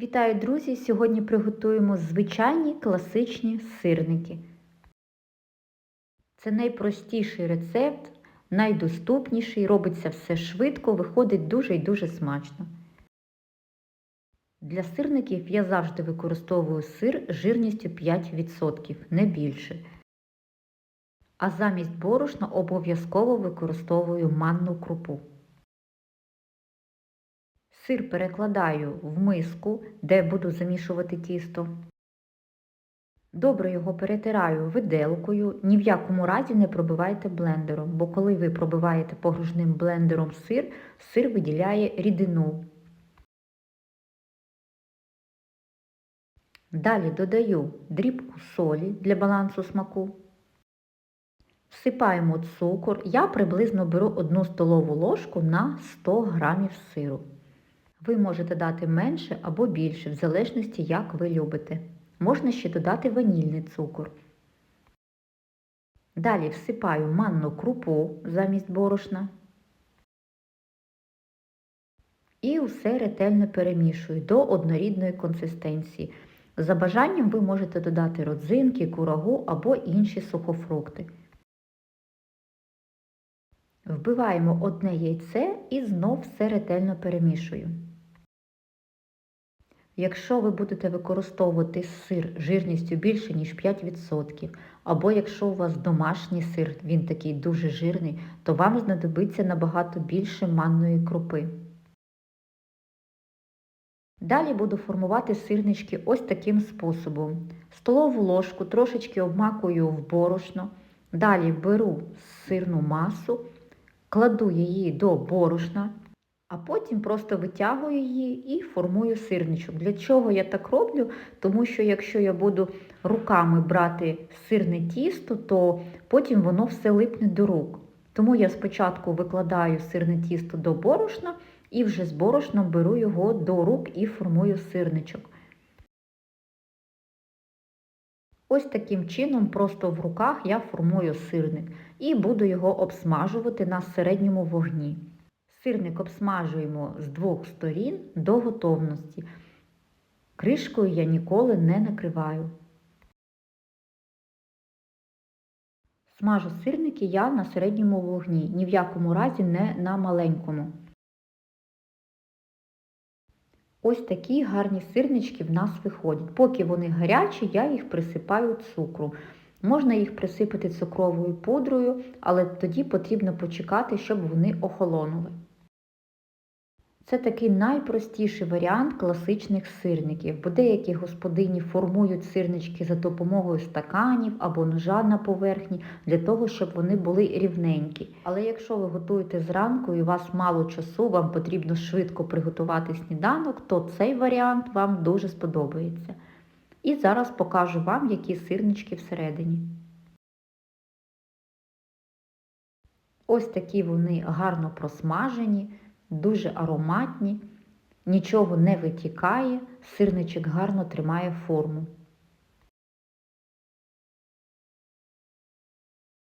Вітаю, друзі! Сьогодні приготуємо звичайні класичні сирники. Це найпростіший рецепт, найдоступніший, робиться все швидко, виходить дуже і дуже смачно. Для сирників я завжди використовую сир жирністю 5%, не більше. А замість борошна обов'язково використовую манну крупу. Сир перекладаю в миску, де буду замішувати тісто. Добре його перетираю виделкою, ні в якому разі не пробивайте блендером, бо коли ви пробиваєте погружним блендером сир, сир виділяє рідину. Далі додаю дрібку солі для балансу смаку. Всипаємо цукор. Я приблизно беру 1 столову ложку на 100 грамів сиру. Ви можете дати менше або більше, в залежності, як ви любите. Можна ще додати ванільний цукор. Далі всипаю манну крупу замість борошна. І усе ретельно перемішую до однорідної консистенції. За бажанням ви можете додати родзинки, курагу або інші сухофрукти. Вбиваємо одне яйце і знов все ретельно перемішую. Якщо ви будете використовувати сир жирністю більше, ніж 5%, або якщо у вас домашній сир, він такий дуже жирний, то вам знадобиться набагато більше манної крупи. Далі буду формувати сирнички ось таким способом. Столову ложку трошечки обмакую в борошно, далі беру сирну масу, кладу її до борошна, а потім просто витягую її і формую сирничок. Для чого я так роблю? Тому що якщо я буду руками брати сирне тісто, то потім воно все липне до рук. Тому я спочатку викладаю сирне тісто до борошна і вже з борошном беру його до рук і формую сирничок. Ось таким чином, просто в руках я формую сирник і буду його обсмажувати на середньому вогні. Сирник обсмажуємо з двох сторін до готовності. Кришкою я ніколи не накриваю. Смажу сирники я на середньому вогні, ні в якому разі не на маленькому. Ось такі гарні сирнички в нас виходять. Поки вони гарячі, я їх присипаю цукру. Можна їх присипати цукровою пудрою, але тоді потрібно почекати, щоб вони охолонули. Це такий найпростіший варіант класичних сирників, бо деякі господині формують сирнички за допомогою стаканів або ножа на поверхні, для того, щоб вони були рівненькі. Але якщо ви готуєте зранку і у вас мало часу, вам потрібно швидко приготувати сніданок, то цей варіант вам дуже сподобається. І зараз покажу вам, які сирнички всередині. Ось такі вони гарно просмажені дуже ароматні, нічого не витікає, сирничок гарно тримає форму.